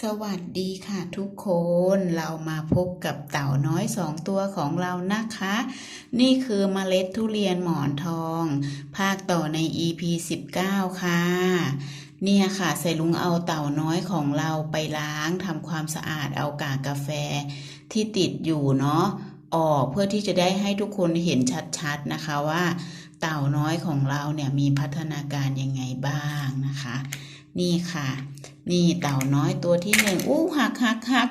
สวัสดีค่ะทุกคนเรามาพบกับเต่าน้อยสองตัวของเรานะคะ นี่คือเมล็ดทุเรียนหมอนทอง ภาคต่อใน EP 19 ค่ะ เนี่ยค่ะใส่ลุงเอาเต่าน้อยของเราไปล้างทำความสะอาดเอากากกาแฟที่ติดอยู่เนาะออกเพื่อที่จะได้ให้ทุกคนเห็นชัดๆนะคะว่า เต่าน้อยของเราเนี่ยมีพัฒนาการยังไงบ้างนะคะ นี่ค่ะ นี่เต่าน้อยตัวที่หนึ่งอู้หักหักหัก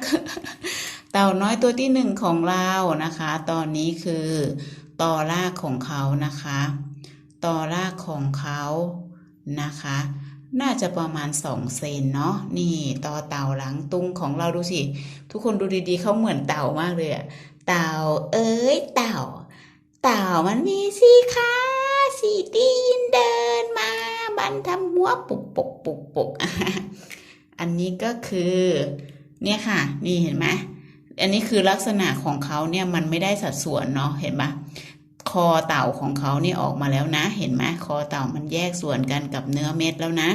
เต่าน้อยตัวที่หนึ่งของเรานะคะ ตอนนี้คือต่อรากของเขานะคะต่อรากของเขานะคะ น่าจะประมาณสองเซนเนาะนี่ต่อเต่าหลังตุงของเราดูสิทุกคนดูดีๆเขาเหมือนเต่ามากเลยอะเต่าเอ้ยเต่า เต่ามันมีสีขาสีตีนเดินมาันทำหัวปุกปุกปุกปุกอันนี้ก็คือ เนี่ยค่ะ นี่เห็นไหมอันนี้คือลักษณะของเขาเนี่ยมันไม่ได้สัดส่วนเนาะเห็นปะคอเต่าของเขาเนี่ยออกมาแล้วนะ เห็นไหมคอเต่ามันแยกส่วนกันกับเนื้อเม็ดแล้วนะ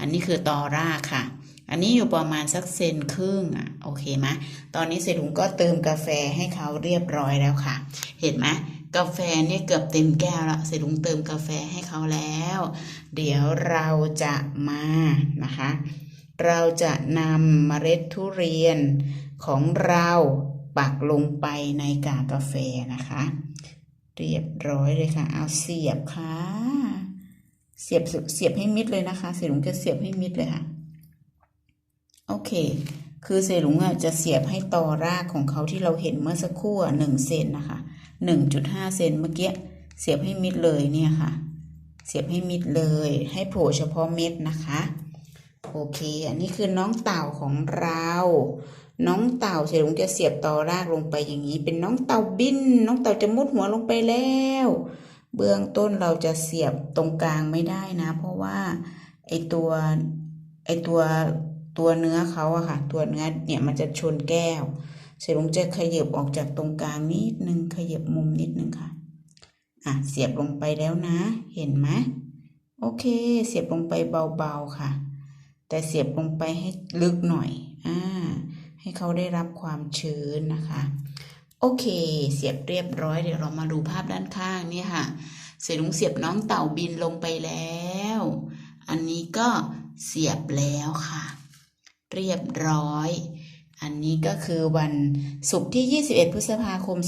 อันนี้คือตอราค่ะ อันนี้อยู่ประมาณสักเซนครึ่งอะโอเคไหมตอนนี้เสถุงก็เติมกาแฟให้เขาเรียบร้อยแล้วค่ะ เห็นไหม กาแฟเนี่ยเกือบเต็มแก้วแล้วเสถุงเติมกาแฟให้เขาแล้ว เดี๋ยวเราจะมานะคะ เราจะนำเมล็ดทุเรียนของเราปักลงไปในกากาแฟนะคะ เรียบร้อยเลยค่ะ เอาเสียบค่ะ เสียบเสียบให้มิดเลยนะคะเสลุงจะเสียบให้มิดเลยค่ะ โอเค คือเสลุงอะจะเสียบให้ต่อรากของเขาที่เราเห็นเมื่อสักครู่หนึ่งเซนนะคะ หนึ่งจุดห้าเซนเมื่อกี้เสียบให้มิดเลยเนี่ยค่ะ เสียบให้มิดเลย ให้โผล่เฉพาะเม็ดนะคะ โอเค อันนี้คือน้องเต่าของเรา น้องเต่าเสร็จลุงจะเสียบตอรากลงไปอย่างนี้ เป็นน้องเต่าบิน น้องเต่าจะมุดหัวลงไปแล้ว เบื้องต้นเราจะเสียบตรงกลางไม่ได้นะ เพราะว่าไอตัวไอตัวตัวเนื้อเขาอะค่ะ ตัวเนื้อเนี่ยมันจะชนแก้ว เสร็จลุงจะขยับออกจากตรงกลางนิดนึงขยับมุมนิดนึงค่ะ อะ เสียบลงไปแล้วนะ เห็นไหมโอเค เสียบลงไปเบาๆค่ะ แต่เสียบลงไปให้ลึกหน่อย อ่า ให้เขาได้รับความชื้นนะคะ โอเค เสียบเรียบร้อย เดี๋ยวเรามาดูภาพด้านข้างนี่ค่ะ เสร็จลุงเสียบน้องเต่าบินลงไปแล้ว อันนี้ก็เสียบแล้วค่ะ เรียบร้อย อันนี้ก็คือวันศุกร์ที่ 21 พฤษภาคม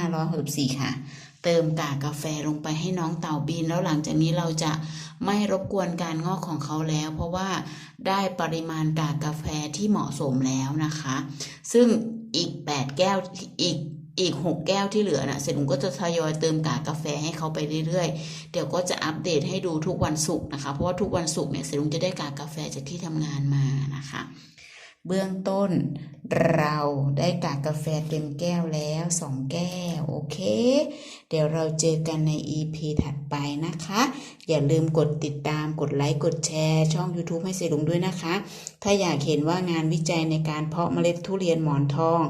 2564 ค่ะ เติมกากาแฟลงไปให้น้องเต่าบิน แล้วหลังจากนี้เราจะไม่รบกวนการงอกของเขาแล้ว เพราะว่าได้ปริมาณกากาแฟที่เหมาะสมแล้วนะคะ ซึ่งอีก 8 แก้วอีกอีก 6 แก้วที่เหลือนะเสร็จลุงก็จะทยอยเติมกากกาแฟให้เขาไปเรื่อยๆ เดี๋ยวก็จะอัปเดตให้ดูทุกวันศุกร์นะคะ เพราะว่าทุกวันศุกร์เนี่ยเสร็จลุงจะได้กากกาแฟจากที่ทำงานมานะคะ เบื้องต้นเราได้กากกาแฟเต็มแก้วแล้วสองแก้ว โอเค เดี๋ยวเราเจอกันใน EP ถัดไปนะคะ อย่าลืมกดติดตามกดไลค์ กดแชร์ ช่อง YouTube ให้เสลุงด้วยนะคะ ถ้าอยากเห็นว่างานวิจัยในการเพาะเมล็ดทุเรียนหมอนทอง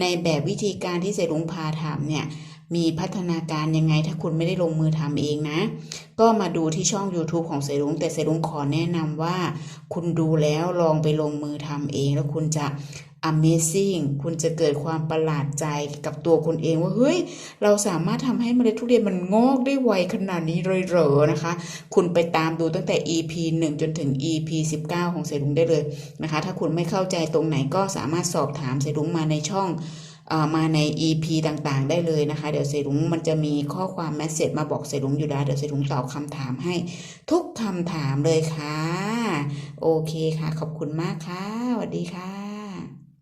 ในแบบวิธีการที่เสลุงพาทำเนี่ย มีพัฒนาการยังไงถ้าคุณไม่ได้ลงมือทำเองนะ ก็มาดูที่ช่อง YouTube ของเสลุงแต่เสลุงขอแนะนำว่า คุณดูแล้วลองไปลงมือทำเอง แล้วคุณจะ Amazing คุณจะเกิดความประหลาดใจกับตัวคุณเองว่า เฮ้ย เราสามารถทำให้เมล็ดทุเรียนมันงอกได้ไวขนาดนี้เลยเหรอนะคะ คุณไปตามดูตั้งแต่ EP 1 จนถึง EP 19 ของเสรุงได้เลยนะคะ ถ้าคุณไม่เข้าใจตรงไหนก็สามารถสอบถามเสรุงมาในช่อง มาใน EP ต่างๆ ได้เลยนะคะ เดี๋ยวเสรุงมันจะมีข้อความแมสเซจมาบอกเสรุงอยู่แล้วเดี๋ยวเสรุงตอบคำถามให้ทุกคำถามเลยค่ะ โอเคค่ะ ขอบคุณมากค่ะสวัสดีค่ะ